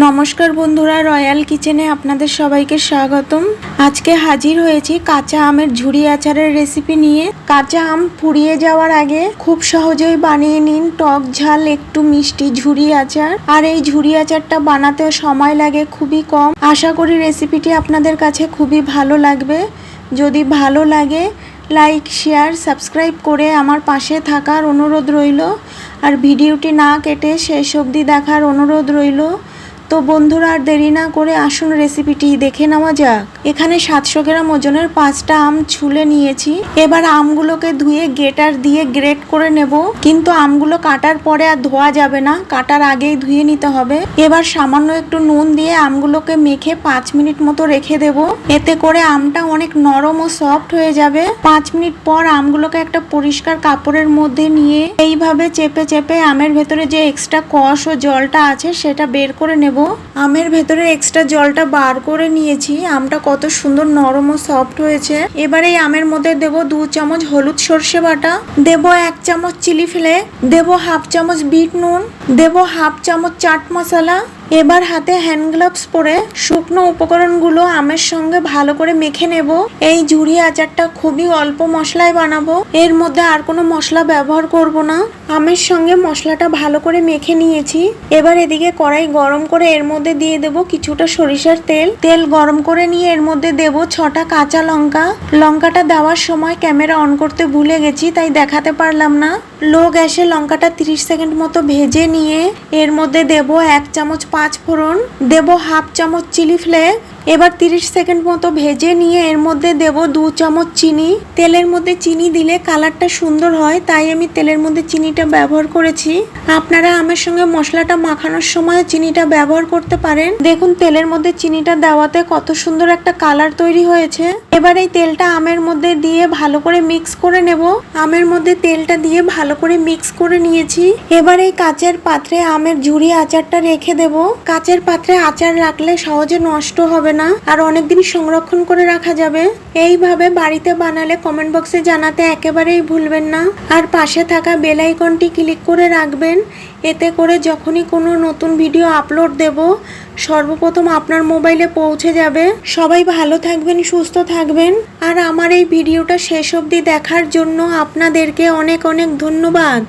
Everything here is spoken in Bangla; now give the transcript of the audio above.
নমস্কার বন্ধুরা, রয়্যাল কিচেনে আপনাদের সবাইকে স্বাগতম। আজকে হাজির হয়েছি কাঁচা আমের ঝুড়ি আচারের রেসিপি নিয়ে। কাঁচা আম পুড়িয়ে যাওয়ার আগে খুব সহজেই বানিয়ে নিন টক ঝাল, একটু মিষ্টি ঝুড়ি আচার। আর এই ঝুড়ি আচারটা বানাতেও সময় লাগে খুবই কম। আশা করি রেসিপিটি আপনাদের কাছে খুবই ভালো লাগবে। যদি ভালো লাগে, লাইক, শেয়ার, সাবস্ক্রাইব করে আমার পাশে থাকার অনুরোধ রইল। আর ভিডিওটি না কেটে শেষ অবধি দেখার অনুরোধ রইল। তো বন্ধুরা আর দেরি না করে আসুন রেসিপিটি দেখে নেওয়া যাক। এখানে সাতশো গ্রাম ওজনের পাঁচটা আম ছুলে নিয়েছি। এবার আমগুলোকে ধুয়ে গেটার দিয়ে গ্রেট করে নেব। কিন্তু আমগুলো কাটার পরে আর ধোয়া যাবে না, কাটার আগেই ধুয়ে নিতে হবে। এবার সামান্য একটু নুন দিয়ে আমগুলোকে মেখে পাঁচ মিনিট মতো রেখে দেব। এতে করে আমটা অনেক নরম ও সফট হয়ে যাবে। পাঁচ মিনিট পর আমগুলোকে একটা পরিষ্কার কাপড়ের মধ্যে নিয়ে এইভাবে চেপে চেপে আমের ভেতরে যে এক্সট্রা কষ ও জলটা আছে, সেটা বের করে নেব। আমের ভেতরে এক্সট্রা জলটা বার করে নিয়েছি। আমটা কত সুন্দর নরম ও সফট হয়েছে। এবার এই আমের মধ্যে দেব দু চামচ হলুদ সর্ষে বাটা, দেব এক চামচ চিলি ফ্লেক দেব হাফ চামচ বিট নুন, দেব হাফ চামচ চাট মশলা এবার হাতে হ্যান্ড গ্লাভস পরে শুকনো উপকরণগুলো আমের সঙ্গে ভালো করে মেখে নেব। এই ঝুড়ি আচারটা খুবই অল্প মশলায় বানাবো। এর মধ্যে আর কোনো মশলা ব্যবহার করব না। আমের সঙ্গে মশলাটা ভালো করে মেখে নিয়েছি। এবার এদিকে কড়াই গরম করে এর মধ্যে দিয়ে দেব কিছুটা সরিষার তেল। তেল গরম করে নিয়ে এর মধ্যে দেব ছটা কাঁচা লঙ্কা। লঙ্কাটা দেওয়ার সময় ক্যামেরা অন করতে ভুলে গেছি, তাই দেখাতে পারলাম না। লো গ্যাসে লঙ্কাটা 30 সেকেন্ড মতো ভেজে নিয়ে এর মধ্যে দেব এক চামচ পাঁচ ফোড়ন দেব হাফ চামচ চিলি ফ্লেক এবার 30 সেকেন্ড মতো ভেজে নিয়ে এর মধ্যে দেব দু চামচ চিনি। তেলের মধ্যে চিনি দিলে কালারটা সুন্দর হয়, তাই আমি তেলের মধ্যে চিনিটা ব্যবহার করেছি। আপনারা আমের সঙ্গে মশলাটা মাখানোর সময় চিনিটা ব্যবহার করতে পারেন। দেখুন, তেলের মধ্যে চিনিটা দেওয়াতে কত সুন্দর একটা কালার তৈরি হয়েছে। এবার এই তেলটা আমের মধ্যে দিয়ে ভালো করে মিক্স করে নেব। আমের মধ্যে তেলটা দিয়ে ভালো করে মিক্স করে নিয়েছি। এবার এই কাচের পাত্রে আমের ঝুড়ি আচারটা রেখে দেব। কাচের পাত্রে আচার রাখলে সহজে নষ্ট হবে না? আর অনেকদিন সংরক্ষণ করে রাখা যাবে? এইভাবে বাড়িতে বানালে কমেন্ট বক্সে জানাতে একেবারেই ভুলবেন না। আর পাশে থাকা বেল আইকনটি ক্লিক করে রাখবেন। এতে করে যখনই কোনো নতুন ভিডিও আপলোড দেব, সর্বপ্রথম আপনার মোবাইলে পৌঁছে যাবে। সবাই ভালো থাকবেন, সুস্থ থাকবেন। আর আমার এই ভিডিওটা শেষ অবধি দেখার জন্য আপনাদেরকে অনেক অনেক ধন্যবাদ।